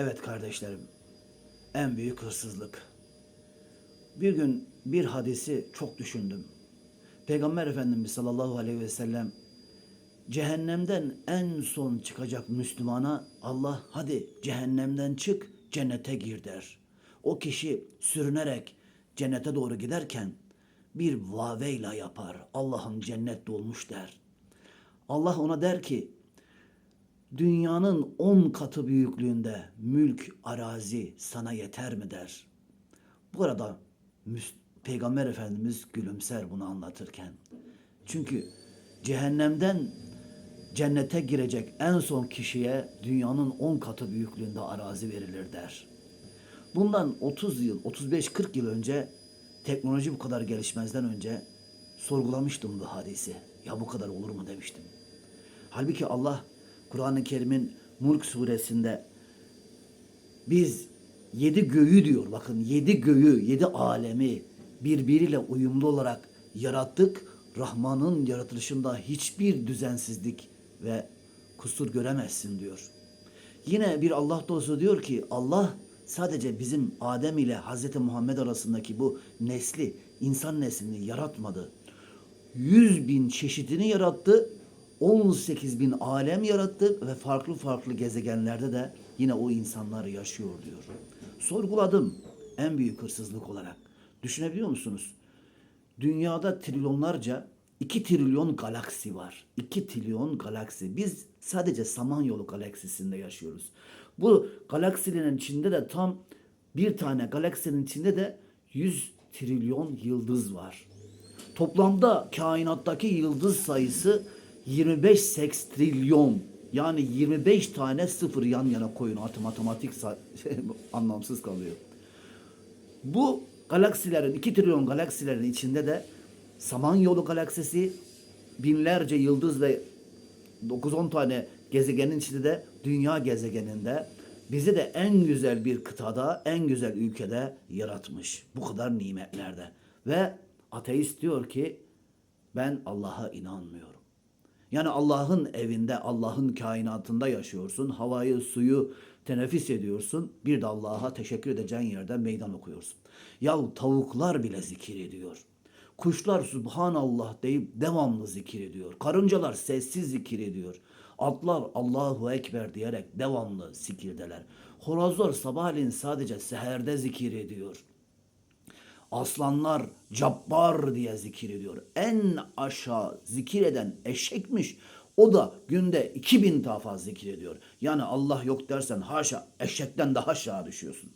Evet kardeşlerim, en büyük hırsızlık. Bir gün bir hadisi çok düşündüm. Peygamber Efendimiz sallallahu aleyhi ve sellem cehennemden en son çıkacak Müslümana Allah hadi cehennemden çık cennete gir der. O kişi sürünerek cennete doğru giderken bir vaveyla yapar. Allah'ım cennet dolmuş der. Allah ona der ki dünyanın on katı büyüklüğünde mülk, arazi sana yeter mi der. Bu arada Müs- Peygamber Efendimiz gülümser bunu anlatırken. Çünkü cehennemden cennete girecek en son kişiye dünyanın on katı büyüklüğünde arazi verilir der. Bundan 30 yıl, 35-40 yıl önce teknoloji bu kadar gelişmezden önce sorgulamıştım bu hadisi. Ya bu kadar olur mu demiştim. Halbuki Allah Kur'an-ı Kerim'in Mulk suresinde biz yedi göğü diyor. Bakın yedi göğü, yedi alemi birbiriyle uyumlu olarak yarattık. Rahman'ın yaratılışında hiçbir düzensizlik ve kusur göremezsin diyor. Yine bir Allah dostu diyor ki Allah sadece bizim Adem ile Hazreti Muhammed arasındaki bu nesli, insan neslini yaratmadı. 100 bin çeşidini yarattı. 18 bin alem yarattı ve farklı farklı gezegenlerde de yine o insanlar yaşıyor diyor. Sorguladım en büyük hırsızlık olarak. Düşünebiliyor musunuz? Dünyada trilyonlarca 2 trilyon galaksi var. 2 trilyon galaksi. Biz sadece Samanyolu galaksisinde yaşıyoruz. Bu galaksilerin içinde de tam bir tane galaksinin içinde de 100 trilyon yıldız var. Toplamda kainattaki yıldız sayısı 25 sekstrilyon. Yani 25 tane sıfır yan yana koyun. Artık matematik say- anlamsız kalıyor. Bu galaksilerin, 2 trilyon galaksilerin içinde de Samanyolu galaksisi binlerce yıldız ve 9-10 tane gezegenin içinde de dünya gezegeninde bizi de en güzel bir kıtada, en güzel ülkede yaratmış. Bu kadar nimetlerde. Ve ateist diyor ki ben Allah'a inanmıyorum. Yani Allah'ın evinde, Allah'ın kainatında yaşıyorsun. Havayı, suyu teneffüs ediyorsun. Bir de Allah'a teşekkür edeceğin yerde meydan okuyorsun. Ya tavuklar bile zikir ediyor. Kuşlar Subhanallah deyip devamlı zikir ediyor. Karıncalar sessiz zikir ediyor. Atlar Allahu Ekber diyerek devamlı zikirdeler. Horozlar sabahleyin sadece seherde zikir ediyor. Aslanlar cabbar diye zikir ediyor. En aşağı zikir eden eşekmiş. O da günde 2000 defa zikir ediyor. Yani Allah yok dersen haşa eşekten daha aşağı düşüyorsun.